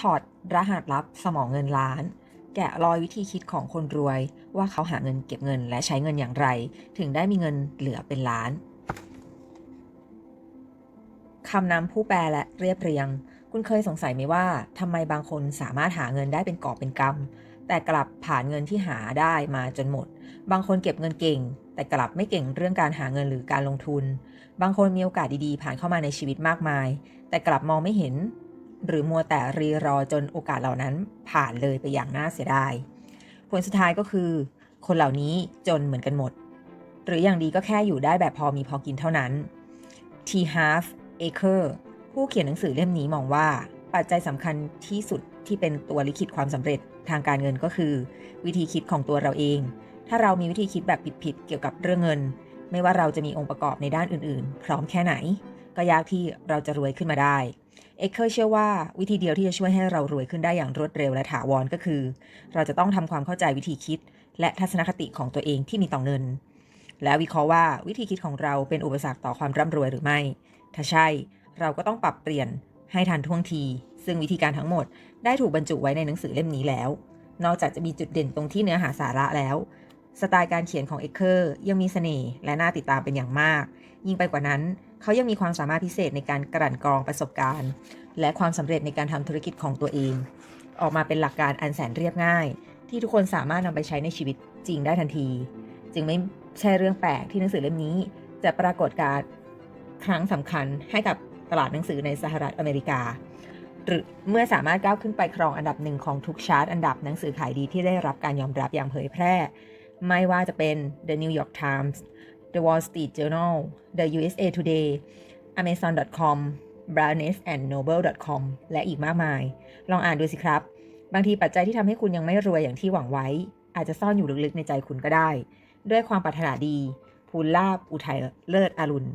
ถอดรหัสลับสมองเงินล้าน แกะรอยวิธีคิดของคนรวย ว่าเขาหาเงินเก็บเงินและใช้เงินอย่างไร ถึงได้มีเงินเหลือเป็นล้านคำนำผู้แปลและเรียบเรียง คุณเคยสงสัยไหมว่าทำไมบางคนสามารถหาเงินได้เป็นกอบเป็นกำแต่กลับผ่านเงินที่หาได้มาจนหมด บางคนเก็บเงินเก่ง แต่กลับไม่เก่งเรื่องการหาเงินหรือการลงทุน บางคนมีโอกาสดีๆ ผ่านเข้ามาในชีวิตมากมาย แต่กลับมองไม่เห็น หรือมัวแต่รีรอจนโอกาสเหล่านั้นผ่านเลยไปอย่างน่าเสียดาย ผลสุดท้ายก็คือ คนเหล่านี้จนเหมือนกันหมด หรืออย่างดีก็แค่อยู่ได้แบบพอมีพอกินเท่านั้น T Half Acre ผู้เขียนหนังสือเล่มนี้มองว่า ปัจจัยสำคัญที่สุดที่เป็นตัวลิขิตความสำเร็จทางการเงินก็คือ วิธีคิดของตัวเราเอง ถ้าเรามีวิธีคิดแบบผิดๆเกี่ยวกับเรื่องเงิน ไม่ว่าเราจะมีองค์ประกอบในด้านอื่น ๆ พร้อมแค่ไหน ก็ยากที่เราจะรวยขึ้นมาได้ เอ็กเคอร์เชื่อว่าวิธีเดียวที่จะช่วยให้เรารวยขึ้นได้อย่างรวดเร็วและถาวรก็คือ เราจะต้องทำความเข้าใจวิธีคิด และทัศนคติของตัวเองที่มีต่อเงิน และวิเคราะห์ว่าวิธีคิดของเราเป็นอุปสรรคต่อความร่ำรวยหรือไม่ ถ้าใช่ เราก็ต้องปรับเปลี่ยนให้ทันท่วงที ซึ่งวิธีการทั้งหมดได้ถูกบรรจุไว้ในหนังสือเล่มนี้แล้ว นอกจากจะมีจุดเด่นตรงที่เนื้อหาสาระแล้ว สไตล์การเขียนของเอ็กเคอร์ยังมีเสน่ห์และน่าติดตามเป็นอย่างมาก ยิ่งไปกว่านั้น เขายังมีความสามารถพิเศษในการกลั่นกรองประสบการณ์ และความสำเร็จในการทำธุรกิจของตัวเอง ออกมาเป็นหลักการอันแสนเรียบง่าย ที่ทุกคนสามารถนำไปใช้ในชีวิตจริงได้ทันที จึงไม่ใช่เรื่องแปลกที่หนังสือเล่มนี้ จะปรากฏการครั้งสำคัญให้กับตลาดหนังสือในสหรัฐอเมริกา หรือเมื่อสามารถก้าวขึ้นไปครองอันดับหนึ่งของทุกชาร์ตอันดับหนังสือขายดีที่ได้รับการยอมรับอย่างเผยแพร่ ไม่ว่าจะเป็น The New York Times The Wall Street Journal The USA Today Amazon.com Barnes and Noble.com และอีกมากมาย ลองอ่านดูสิครับ บางทีปัจจัยที่ทำให้คุณยังไม่รวยอย่างที่หวังไว้ อาจจะซ่อนอยู่ลึกๆในใจคุณก็ได้ ด้วยความปรารถนาดี ภูลลาบอุทัยเลิศอรุณ